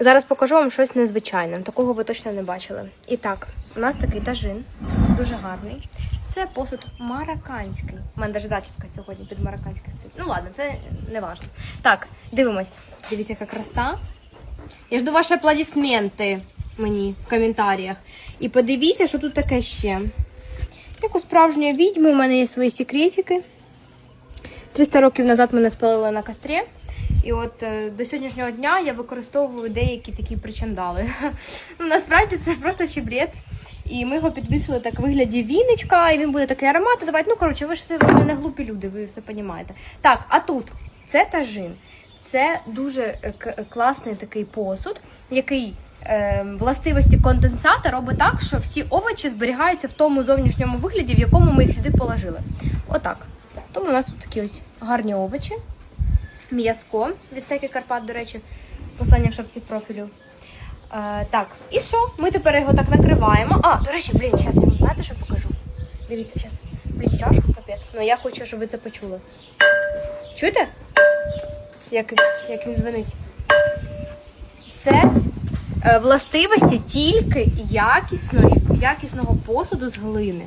Зараз покажу вам щось незвичайне. Такого ви точно не бачили. І так, у нас такий тажин, дуже гарний. Це посуд марокканський. У мене навіть зачіска сьогодні під марокканський стоїть. Ну ладно, це не важливо. Так, дивимось. Дивіться, яка краса. Я жду ваші аплодисменти мені в коментарях. І подивіться, що тут таке ще. Як у справжньої відьми, у мене є свої секретики. 300 років назад мене спалили на кострі. І от е, до сьогоднішнього дня я використовую деякі такі причандали. Ну, насправді це просто чебрет. І ми його підвісили так в вигляді віночка, і він буде такий аромат давати. Ну, коротше, ви ж все не глупі люди, ви все розумієте. Так, а тут це тажин. Це дуже е, класний такий посуд, який е, властивості конденсата робить так, що всі овочі зберігаються в тому зовнішньому вигляді, в якому ми їх сюди положили. Отак. Тому у нас тут такі ось гарні овочі, м'язко від Карпат, до речі, послання в шапці профілю. Е, так, і що? Ми тепер його так накриваємо. А, до речі, блін, зараз я вам знаєте, що покажу. Дивіться, зараз. Блін, тяжко капець. Ну я хочу, щоб ви це почули. Чуєте? Як, як він дзвонить? Це е, властивості тільки якісної, якісного посуду з глини.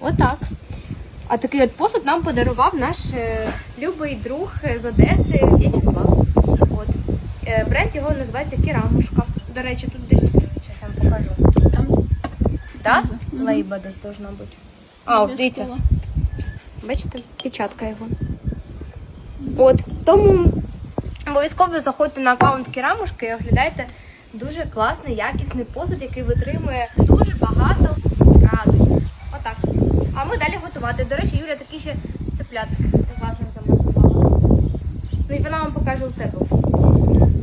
Отак. А такий от посуд нам подарував наш е, любий друг з Одеси В'ячеслав. От. Е, бренд його називається Керамушка. До речі, тут десь. Зараз я вам покажу. Там Так? Лейба десь должна бути. А, дивіться. Бачите, печатка його. От, тому обов'язково заходьте на аккаунт Керамушки і оглядайте дуже класний, якісний посуд, який витримує дуже багато замалювати. До речі, Юля такі ще цеплятки з вас не. Ну і вона вам покаже у себе.